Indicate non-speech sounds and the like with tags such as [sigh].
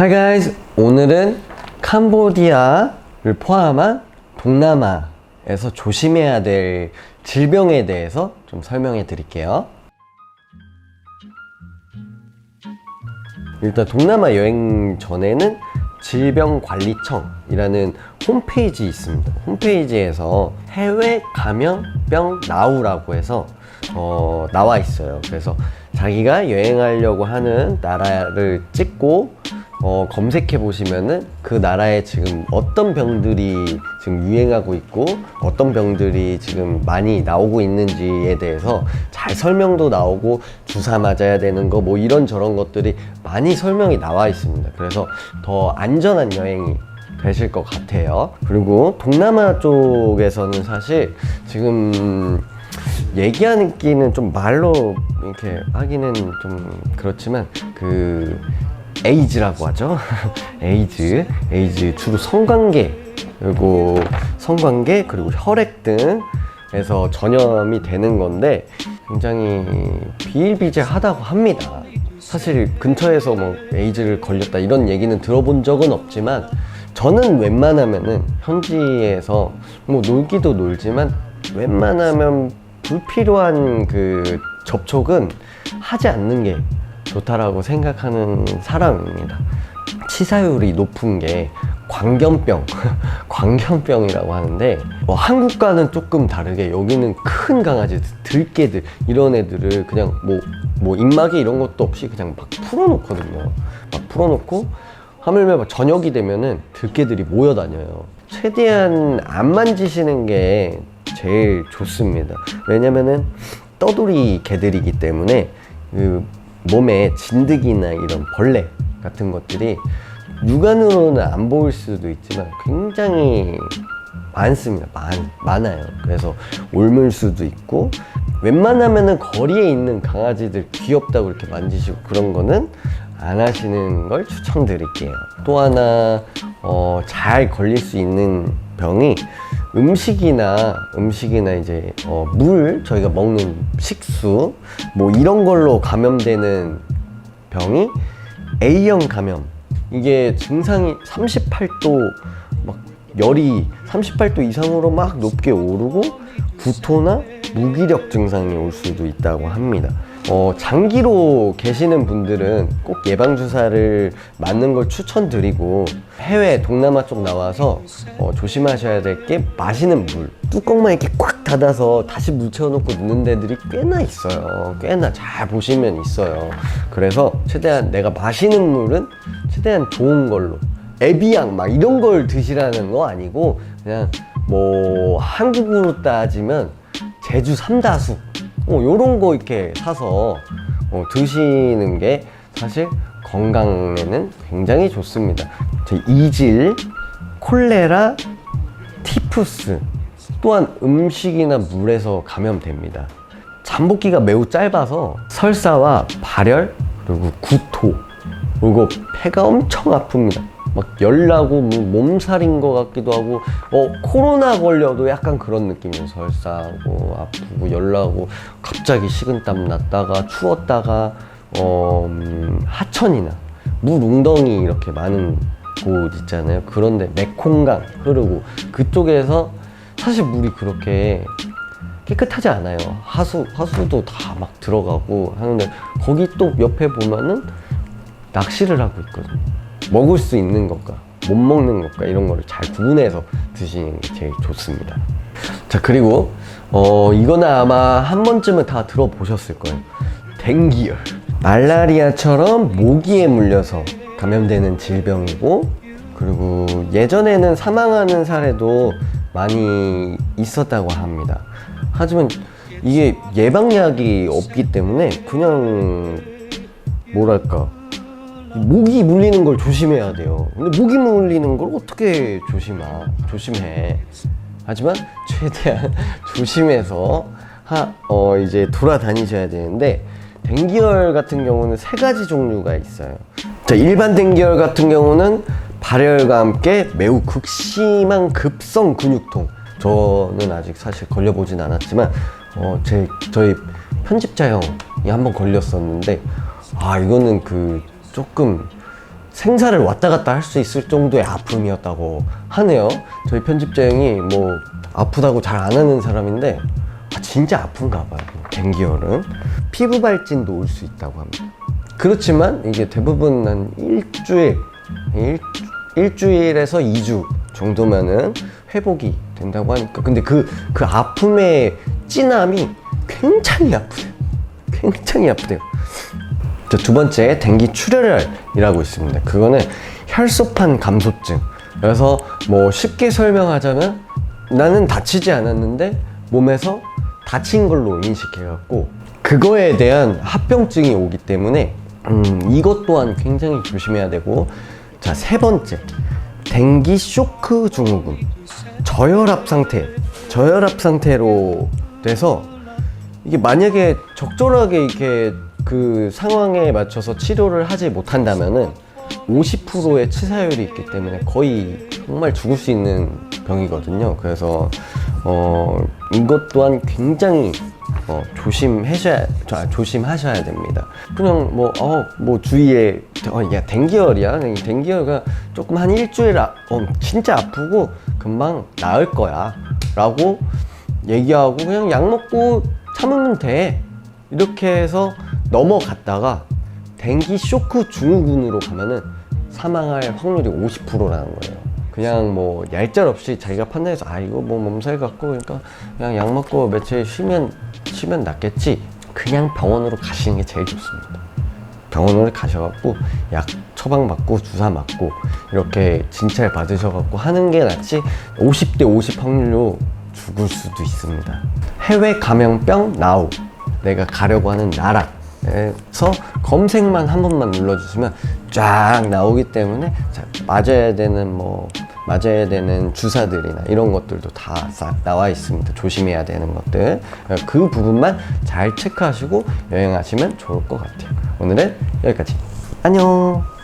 Hi guys, 오늘은 캄보디아를 포함한 동남아에서 조심해야 될 질병에 대해서 좀 설명해 드릴게요. 일단 동남아 여행 전에는 질병관리청이라는 홈페이지 있습니다. 홈페이지에서 해외 감염병 나우라고 해서 어, 나와 있어요. 그래서 자기가 여행하려고 하는 나라를 찍고 어, 검색해 보시면은 그 나라에 지금 어떤 병들이 지금 유행하고 있고 어떤 병들이 지금 많이 나오고 있는지에 대해서 잘 설명도 나오고 주사 맞아야 되는 거 뭐 이런 저런 것들이 많이 설명이 나와 있습니다. 그래서 더 안전한 여행이 되실 것 같아요. 그리고 동남아 쪽에서는 사실 지금 얘기하기는 좀 말로 이렇게 하기는 좀 그렇지만 그 에이즈라고 하죠. [laughs] 에이즈, 에이즈 주로 성관계 그리고 성관계 그리고 혈액 등에서 전염이 되는 건데 굉장히 비일비재하다고 합니다. 사실 근처에서 뭐 에이즈를 걸렸다 이런 얘기는 들어본 적은 없지만 저는 웬만하면은 현지에서 뭐 놀기도 놀지만 웬만하면 불필요한 그 접촉은 하지 않는 게 좋다라고 생각하는 사람입니다. 치사율이 높은 게 광견병, [laughs] 광견병이라고 하는데 뭐 한국과는 조금 다르게 여기는 큰 강아지, 들개들 이런 애들을 그냥 뭐, 뭐 입마개 이런 것도 없이 그냥 막 풀어놓거든요. 막 풀어놓고 하물며 막 저녁이 되면은 들개들이 모여다녀요. 최대한 안 만지시는 게 제일 좋습니다. 왜냐면은 떠돌이 개들이기 때문에 그 몸에 진드기나 이런 벌레 같은 것들이 육안으로는 안 보일 수도 있지만 굉장히 많습니다. 많, 많아요. 그래서 옮을 수도 있고 웬만하면은 거리에 있는 강아지들 귀엽다고 이렇게 만지시고 그런 거는 안 하시는 걸 추천드릴게요. 또 하나 어, 잘 걸릴 수 있는 병이 음식이나 음식이나 이제 어, 물 저희가 먹는 식수 뭐 이런 걸로 감염되는 병이 A형 감염 이게 증상이 38도 막 열이 38도 이상으로 막 높게 오르고 구토나 무기력 증상이 올 수도 있다고 합니다. 어, 장기로 계시는 분들은 꼭 예방주사를 맞는 걸 추천드리고 해외 동남아 쪽 나와서 어, 조심하셔야 될 게 마시는 물. 뚜껑만 이렇게 꽉 닫아서 다시 물 채워놓고 넣는 데들이 꽤나 있어요. 꽤나 잘 보시면 있어요. 그래서 최대한 내가 마시는 물은 최대한 좋은 걸로. 에비앙 막 이런 걸 드시라는 거 아니고 그냥 뭐 한국으로 따지면 제주 삼다수 어, 요런 거 이렇게 사서 어, 드시는 게 사실 건강에는 굉장히 좋습니다. 저 이질, 콜레라, 티푸스 또한 음식이나 물에서 감염됩니다. 잠복기가 매우 짧아서 설사와 발열 그리고 구토 그리고 폐가 엄청 아픕니다. 막 열나고 뭐 몸살인 것 같기도 하고 어 코로나 걸려도 약간 그런 느낌이에요. 설사하고 아프고 열나고 갑자기 식은땀 났다가 추웠다가 어 음, 하천이나 물 웅덩이 이렇게 많은 곳 있잖아요. 그런데 메콩강 흐르고 그쪽에서 사실 물이 그렇게 깨끗하지 않아요. 하수 하수도 다 막 들어가고 하는데 거기 또 옆에 보면은 낚시를 하고 있거든요. 먹을 수 있는 것과 못 먹는 것과 이런 거를 잘 구분해서 드시는 게 제일 좋습니다. 자, 그리고, 어, 이거는 아마 한 번쯤은 다 들어보셨을 거예요. 댕기열. 말라리아처럼 모기에 물려서 감염되는 질병이고, 그리고 예전에는 사망하는 사례도 많이 있었다고 합니다. 하지만 이게 예방약이 없기 때문에 그냥 뭐랄까 모기 물리는 걸 조심해야 돼요. 근데 모기 물리는 걸 어떻게 조심하, 조심해. 하지만 최대한 [laughs] 조심해서 하, 어, 이제 돌아다니셔야 되는데 댕기열 같은 경우는 세 가지 종류가 있어요. 자, 일반 댕기열 같은 경우는 발열과 함께 매우 극심한 급성 근육통. 저는 아직 사실 걸려보진 않았지만 어, 제 저희 편집자 형이 한번 걸렸었는데 아 이거는 그 조금 생사를 왔다 갔다 할 수 있을 정도의 아픔이었다고 하네요. 저희 편집자 형이 뭐 아프다고 잘 안 하는 사람인데 아, 진짜 아픈가 봐요. 댕기열은 피부 발진도 올 수 있다고 합니다. 그렇지만 이게 대부분 한 일주일, 일, 일주일에서 2주 정도면은 회복이 된다고 하니까 근데 그, 그 아픔의 찐함이 굉장히 아프대요. 굉장히 아프대요. 자, 두 번째 댕기 출혈이라고 있습니다. 그거는 혈소판 감소증. 그래서 뭐 쉽게 설명하자면 나는 다치지 않았는데 몸에서 다친 걸로 인식해갖고 그거에 대한 합병증이 오기 때문에 음, 이것 또한 굉장히 조심해야 되고 자 세 번째 댕기 쇼크 증후군 저혈압 상태 저혈압 상태로 돼서 이게 만약에 적절하게 이렇게 그 상황에 맞춰서 치료를 하지 못한다면은 50%의 치사율이 있기 때문에 거의 정말 죽을 수 있는 병이거든요. 그래서 어 이것 또한 굉장히 어, 조심하셔야 아, 조심하셔야 됩니다. 그냥 뭐어뭐 주위에 어 야 댕기열이야. 이 댕기열가 조금 한 일주일 아, 어, 진짜 아프고 금방 나을 거야라고 얘기하고 그냥 약 먹고 참으면 돼 이렇게 해서 넘어갔다가 댕기 쇼크 증후군으로 가면은 사망할 확률이 50%라는 거예요. 그냥 뭐 얄짤 없이 자기가 판단해서 아 이거 뭐 몸살 같고 그러니까 그냥 약 먹고 며칠 쉬면 쉬면 낫겠지. 그냥 병원으로 가시는 게 제일 좋습니다. 병원으로 가셔갖고 약 처방 받고 주사 맞고 이렇게 진찰 받으셔갖고 하는 게 낫지 50대 50 확률로 죽을 수도 있습니다. 해외 감염병 나우 내가 가려고 하는 나라 에서 검색만 한 번만 눌러주시면 쫙 나오기 때문에 자, 맞아야 되는 뭐 맞아야 되는 주사들이나 이런 것들도 다 싹 나와 있습니다. 조심해야 되는 것들 그 부분만 잘 체크하시고 여행하시면 좋을 것 같아요. 오늘은 여기까지. 안녕.